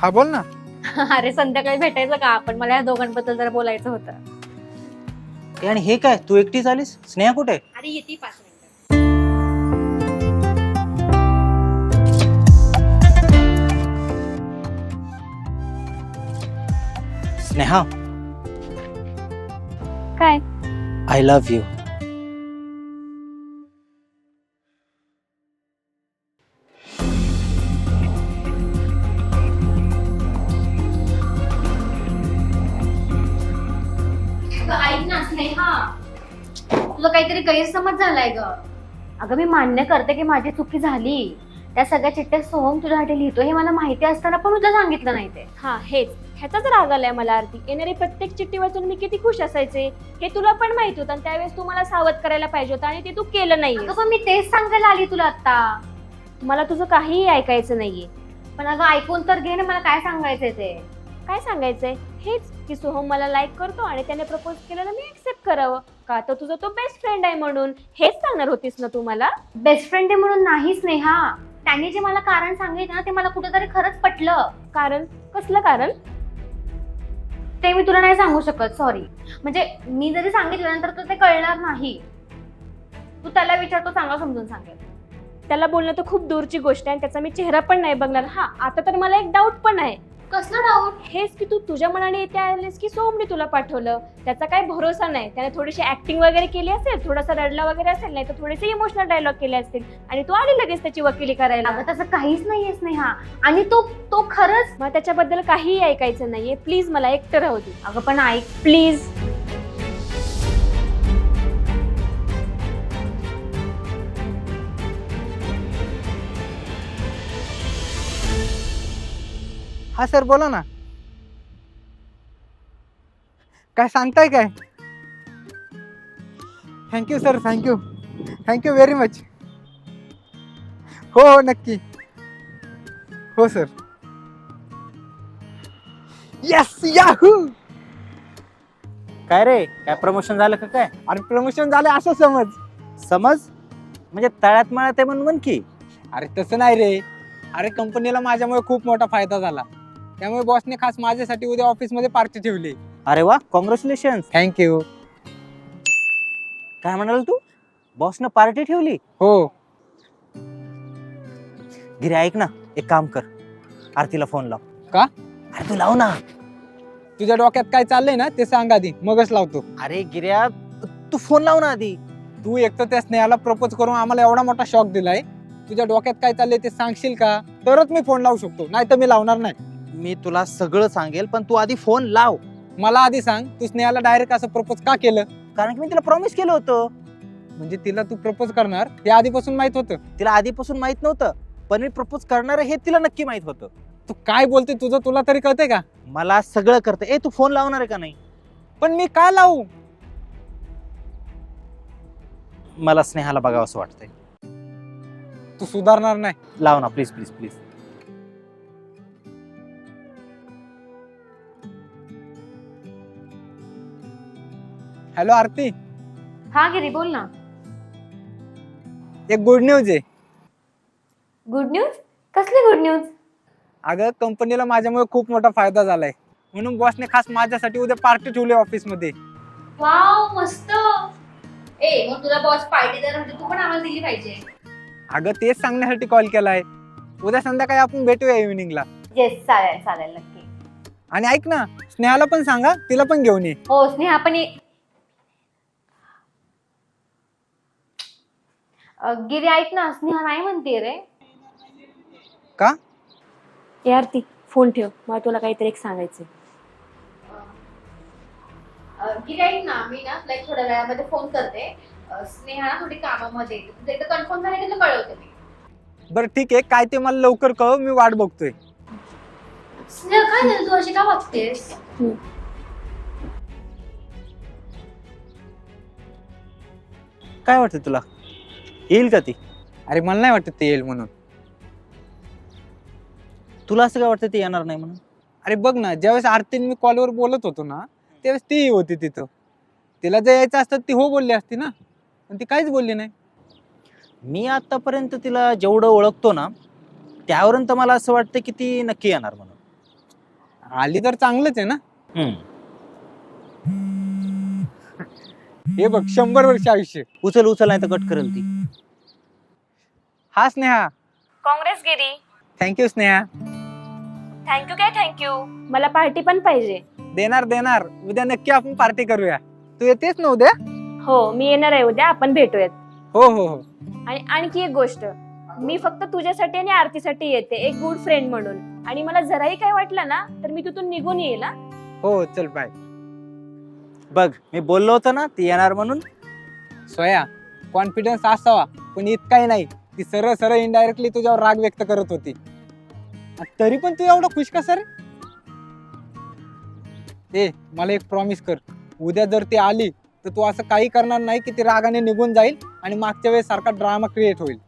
हा बोल ना. अरे संध्याकाळी भेटायचं का? आपण मला या दोघांबद्दल जरा बोलायचं होतं. ए, आणि हे काय? तू एकटीच आलीस? स्नेहा कुठे? अरे येते पाच मिनिटं. स्नेहा. काय? आय लव्ह यू तुला काहीतरी गैरसमज झालाय ग. अगं मी मान्य करते की माझी चुकी झाली. त्या सगळ्या चिठ्ठ्या सोहम तुझ्यासाठी लिहितो हे मला माहिती असताना पण तुझं सांगितलं नाही ते. हा हेच. ह्याचाच राग आलाय मला आरती येणारी प्रत्येक चिठ्ठी वाचून मी किती खुश असायचे? हे तुला पण माहीत होतं आणि त्यावेळेस तू मला सावध करायला पाहिजे होतं आणि ते तू केलं नाही अगं पण मी तेच सांगायला आली तुला आता. मला तुझं काहीही ऐकायचं नाहीये. पण अगं ऐकून तर घे ना मला काय सांगायचंय ते? काय सांगायचंय? हेच की सोहम मला लाईक करतो आणि त्याने प्रपोज केलेलं मी ऍक्सेप्ट करावं. का? तर तुझा तो बेस्ट फ्रेंड आहे म्हणून हेच सांगणार होतीस ना तू मला? बेस्ट फ्रेंड आहे म्हणून नाही स्नेहा. त्यांनी जे मला कारण सांगितलं ना ते मला कुठेतरी खरंच पटलं. कारण? कसलं कारण? ते मी तुला नाही सांगू शकत सॉरी म्हणजे मी जरी सांगितलं नंतर तर ते कळणार नाही. तू त्याला विचारतो चांगला समजून सांगेल. त्याला बोलणं तर खूप दूरची गोष्ट आहे आणि त्याचा मी चेहरा पण नाही बघणार. हा आता तर मला एक डाऊट पण आहे. कसलं डाऊट हेच की तू तुझ्या मनाने येते आलीस की सोमने तुला पाठवलं? त्याचा काही भरोसा नाही. त्याने थोडीशी ऍक्टिंग वगैरे केली असेल थोडासा रडला वगैरे असेल नाही तर थोडेसे इमोशनल डायलॉग केले असतील. आणि तू आली लगेच त्याची वकिली करायला. अगं तसं काहीच नाहीये स्नेहा. आणि तो तो खरंच मग त्याच्याबद्दल काहीही ऐकायचं नाहीये. प्लीज मला एकटं राहू दे. अगं पण ऐक प्लीज हा सर बोला ना. काय सांगताय काय? Thank you sir thank you thank you very much हो हो नक्की. हो सर यस याहू काय रे? काय प्रमोशन झालं का काय? अरे प्रमोशन झालं असं समज. समज? म्हणजे तळ्यात मळ्यात आहे म्हणून म्हण की. अरे तसं नाही रे. अरे कंपनीला माझ्यामुळे खूप मोठा फायदा झाला. त्यामुळे बॉसने खास माझ्यासाठी उद्या ऑफिसमध्ये पार्टी ठेवली. अरे वा कॉंग्रॅच्युलेशन थँक्यू काय म्हणाल तू? बॉसनं पार्टी ठेवली? हो. गिरे ऐक ना एक काम कर. आरतीला फोन लाव. का? अरे तू लाव ना. तुझ्या डोक्यात काय चाललंय ना ते सांग आधी. मगच लावतो. अरे गिर्या तू फोन लाव ना आधी. तू एक तर त्या स्नेहाला प्रपोज करून आम्हाला एवढा मोठा शॉक दिलाय. तुझ्या डोक्यात काय चाललंय ते सांगशील का? तरच मी फोन लावू शकतो नाही तर मी लावणार नाही. मी तुला सगळं सांगेल पण तू आधी फोन लाव. मला आधी सांग तू स्नेहाला डायरेक्ट असं प्रपोज का केलं? कारण की मी तिला प्रॉमिस केलं होतं. म्हणजे तिला तू प्रपोज करणार हे आधीपासून माहीत होतं. तिला आधीपासून माहीत नव्हतं पण मी प्रपोज करणार आहे हे तिला नक्की माहीत होतं. तू काय बोलते तुझं तुला तरी कळतंय का? मला सगळं करतं ए तू फोन लावणार आहे का नाही? पण मी का लावू? मला स्नेहाला बघावं असं वाटतंय. तू सुधारणार नाही. लाव ना please please please hello Aarti. हा गिरी बोल ना. एक गुड न्यूज आहे. गुड न्यूज कसली गुड न्यूज अगं कंपनीला माझ्यामुळे खूप मोठा फायदा झालाय. म्हणून बॉसने खास माझ्यासाठी उद्या पार्टी ठेवली ऑफिसमध्ये वाव मस्त. ए मग तुला बॉस पार्टी देणार म्हणजे तू पण आम्हाला दिली पाहिजे. अगं तेच सांगण्यासाठी कॉल केलाय. उद्या संध्याकाळी आपण भेटूया इव्हिनिंगला येस चालेल चालेल नक्की. आणि ऐक ना स्नेहाला पण सांगा तिला पण घेऊन ये. हो स्नेहा पण ये- अ, गिरी ऐक ना स्नेहा नाही म्हणते रे. का? ए आरती फोन ठेव. मला तुला काहीतरी एक सांगायचं गिरी ऐक ना मी ना तुला एक थोड्या वेळामध्ये फोन करते. अ, स्नेहा ना थोडी कामामध्ये आहे. तुझं एकदा कन्फर्म झालं की तुला कळवते मी. बरं ठीक आहे. काय ते मला लवकर कळव मी वाट बघतोय. स्नेहा काय झालं? तू अशी का वागतेस? काय वाटतं तुला? येईल का ती? अरे मला नाही वाटत ते येईल म्हणून. तुला असं काय वाटतं ती येणार नाही म्हणून? अरे बघ ना ज्यावेळेस आरतीने मी कॉलवर बोलत होतो ना त्यावेळेस ती होती तिथं. तिला जर यायचं असतं ती हो बोलली असती ना. पण ती काहीच बोलली नाही. मी आतापर्यंत तिला जेवढं ओळखतो ना त्यावरून तर मला असं वाटतं की ती नक्की येणार म्हणून. आली तर चांगलंच आहे ना. हम्म. हे बघ शंभर वर्ष आयुष्य. उचल उचल नाही तर कट करेल ती. हा Sneha. Congrats Giri. Thank you Sneha. Thank you काय थँक्यू मला पार्टी पण पाहिजे. देणार देणार. उद्या नक्की आपण पार्टी करूया. तू येतेस ना उद्या? हो मी येणार आहे उद्या. आपण भेटूयात. हो हो हो. आणि आणखी एक गोष्ट. मी फक्त तुझ्यासाठी आणि आरतीसाठी येते. एक गुड फ्रेंड म्हणून. आणि मला जराही काय वाटलं ना तर मी तिथून निघून येईल हा. हो चल बाय बघ मी बोललो होतो ना ती येणार म्हणून. सोया कॉन्फिडन्स असावा पण इतकाही नाही. ती सरळ सरळ इनडायरेक्टली तुझ्यावर राग व्यक्त करत होती. आणि तरी पण तू एवढा खुश का सर? ए मला एक प्रॉमिस कर. उद्या जर ती आली तर तू असं काही करणार नाही की ती रागाने निघून जाईल आणि मागच्या वेळेस सारखा ड्रामा क्रिएट होईल.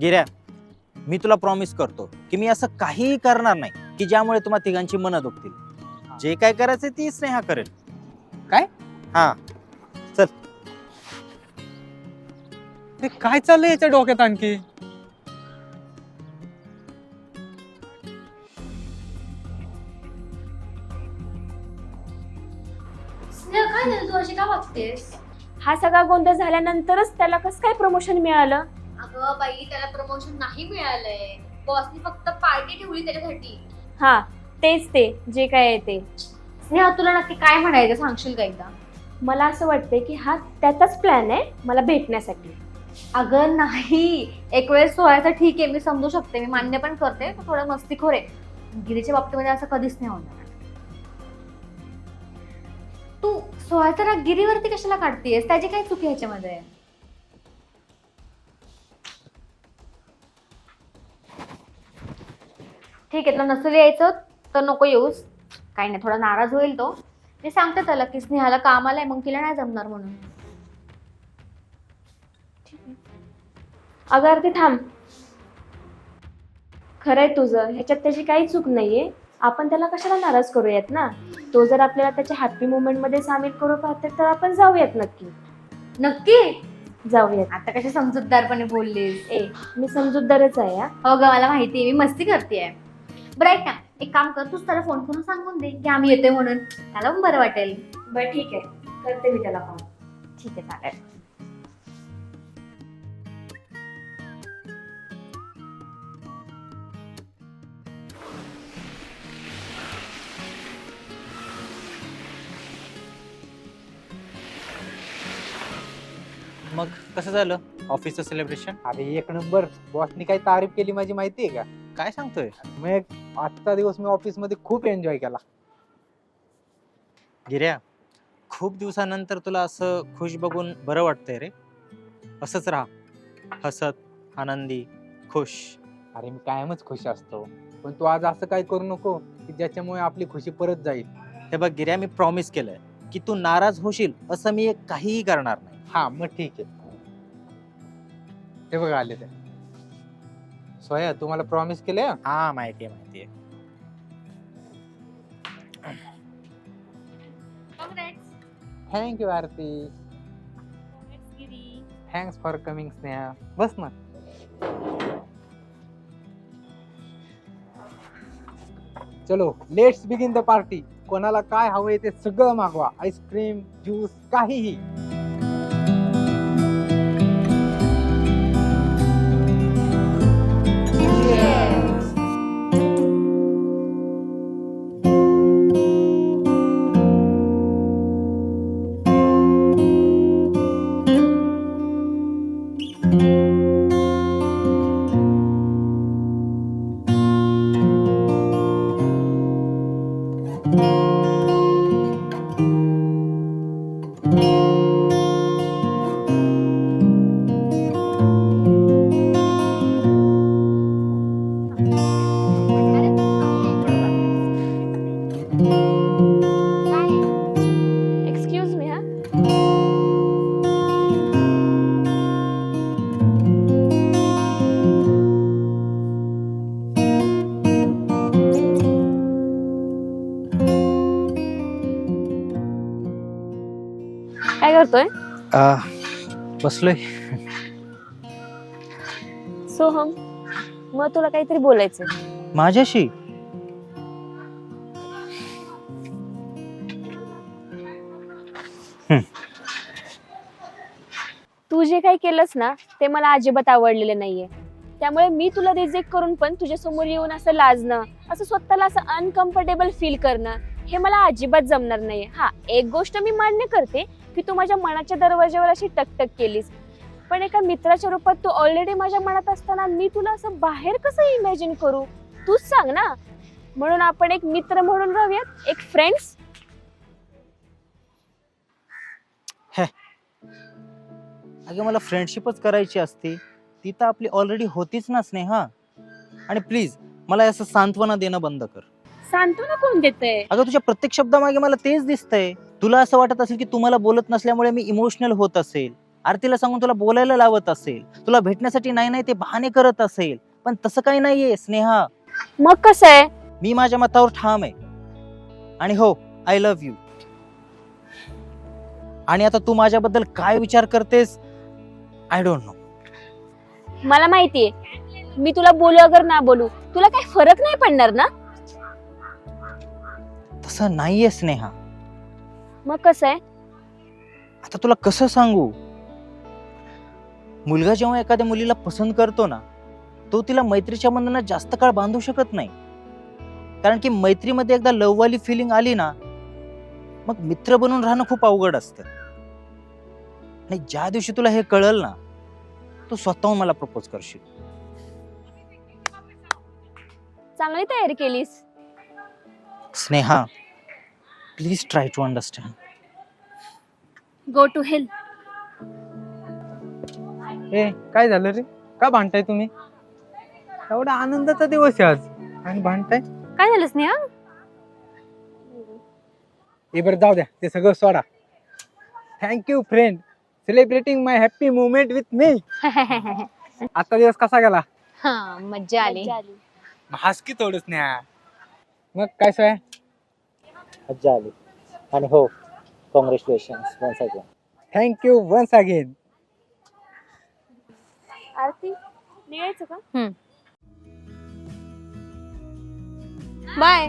गिऱ्या मी तुला प्रॉमिस करतो की मी असं काहीही करणार नाही की ज्यामुळे तुम्हा तिघांची मनं दुखतील. जे काय करायचं ती स्नेहा करेल. काय? हा. ते काय चाललंय याच्या डोक्यात आणखी? स्नेहा काय झालं? तू अशी का वागतेस? हा सगळा गोंधळ झाल्यानंतरच त्याला कसं काय प्रमोशन मिळालं? अगं बाई त्याला प्रमोशन नाही मिळालंय. बॉसनी फक्त पार्टी ठेवली त्याच्यासाठी. हा तेच ते जे काय आहे ते. स्नेहा तुला नक्की काय म्हणायचं? सांगशील का एकदा? मला असं वाटतंय की हा त्याचाच प्लॅन आहे मला भेटण्यासाठी. अगं नाही. एक वेळेस सोहळ्याचं ठीक आहे मी समजू शकते. मी मान्य पण करते तो थोडा मस्तीखोर आहे. गिरीच्या बाबतीमध्ये असं कधीच नाही होणार. तू सोहळ्याचा राग गिरीवरती कशाला काढतेस त्याची काय चुकी ह्याच्यामध्ये ठीक आहे तुला नसेल यायचं तर नको येऊस. काही नाही थोडा नाराज होईल तो. मी सांगते त्याला की स्नेहाला काम आलंय मग तिला नाही जमणार म्हणून. अगं आरती थांब. खरंय तुझं. ह्याच्यात त्याची काही चूक नाहीये. आपण त्याला कशाला नाराज करूयात ना? तो जर आपल्याला त्याच्या हॅपी मुवमेंटमध्ये सामील करू पाहते तर आपण जाऊयात नक्की. नक्की? जाऊयात. आता कशी समजूतदारपणे बोललीस? ए मी समजूतदारच आहे हा. हो ग मला माहिती आहे मी मस्ती करते बरं ऐक ना. एक काम कर तूच त्याला फोन करून सांगून दे की आम्ही येतोय म्हणून. त्याला पण बरं वाटेल. बरं ठीक आहे. करते मी त्याला फोन ठीक आहे चालेल. मग कसं झालं? ऑफिसचं सेलिब्रेशन अरे एक नंबर. बॉसनी काही तारीफ केली माझी माहिती आहे का? काय सांगतोय? मग आजचा दिवस मी ऑफिसमध्ये खूप एन्जॉय केला. गिऱ्या खूप दिवसानंतर तुला असं खुश बघून बरं वाटतंय रे. असंच राहा. हसत आनंदी खुश. अरे मी कायमच खुश असतो. पण तू आज असं काय करू नको की ज्याच्यामुळे आपली खुशी परत जाईल. हे बघ गिऱ्या मी प्रॉमिस केलंय की तू नाराज होशील असं मी एक काहीही करणार नाही. हा मग ठीक आहे. हे बघा आले ते. सोया तुम्हाला प्रॉमिस केले हा माहितीये माहितीये. Thank you Aarti. Thanks for coming Sneha बस ना. चलो लेट्स बिगिन द पार्टी कोणाला काय हवंय ते सगळं मागवा. आईस्क्रीम ज्यूस काहीही. you करतोय? बसलोय. सोहम मग तुला काहीतरी बोलायचंय. माझ्याशी? तू जे काही केलंस ना ते मला अजिबात आवडलेलं नाहीये. त्यामुळे मी तुला रिजेक्ट करून पण तुझ्या समोर येऊन असं लाजणं असं स्वतःला असं अनकम्फर्टेबल फील करणं हे मला अजिबात जमणार नाहीये. हा एक गोष्ट मी मान्य करते की तू माझ्या मनाच्या दरवाज्यावर अशी टकटक केलीस. पण एका मित्राच्या रूपात तू ऑलरेडी माझ्या मनात असताना मी तुला असं बाहेर कसं इमॅजिन करू? तूच सांग ना. म्हणून आपण एक मित्र म्हणून राहूयात एक फ्रेंड्स अगं मला फ्रेंडशिपच करायची असती. ती तर आपली ऑलरेडी होतीच ना स्नेहा. आणि प्लीज मला असं सांत्वना देणं बंद कर. सांत्वना कोण देतंय? अगं तुझ्या प्रत्येक शब्दामागे मला तेच दिसतंय. तुला असं वाटत असेल की तुम्हाला बोलत नसल्यामुळे मी इमोशनल होत असेल. आरतीला सांगून तुला बोलायला लावत असेल. तुला भेटण्यासाठी नाही नाही ते बहाणे करत असेल. पण तसं काही नाहीये स्नेहा. मग कसं आहे? मी माझ्या मतावर ठाम आहे. आणि हो आय लव्ह यू आणि आता तू माझ्याबद्दल काय विचार करतेस? आय डोंट नो मला माहितीये. मी तुला बोलू अगर ना बोलू तुला काही फरक नाही पडणार ना? तसं नाहीये स्नेहा. मग कसं आहे? आता तुला कसं सांगू? मुलगा जेव्हा एखाद्या मुलीला पसंत करतो ना तो तिला मैत्रीच्या बंधनात जास्त काळ बांधू शकत नाही. कारण की मैत्रीमध्ये एकदा लववाली फिलिंग आली ना मग मित्र बनून राहणं खूप अवघड असतं. आणि ज्या दिवशी तुला हे कळल ना तू स्वतःहून मला प्रपोज करशील. चांगली तयारी केलीस. Sneha please try to understand. Go to health ए काय झालं रे? का भांडताय तुम्ही? एवढा आनंदाचा दिवस आहे आज. आणि भांडताय? काय झालं स्नेहा? हे बरं जाऊ द्या. ते सगळं सोडा. Thank you friend celebrating my happy moment with me आजचा दिवस कसा गेला? हा मज्जा आली. हास की थोडंच न्या मग काय सोय? मज्जा आली आणि हो congratulation once again thank you once again Aarti निघायचं का? बाय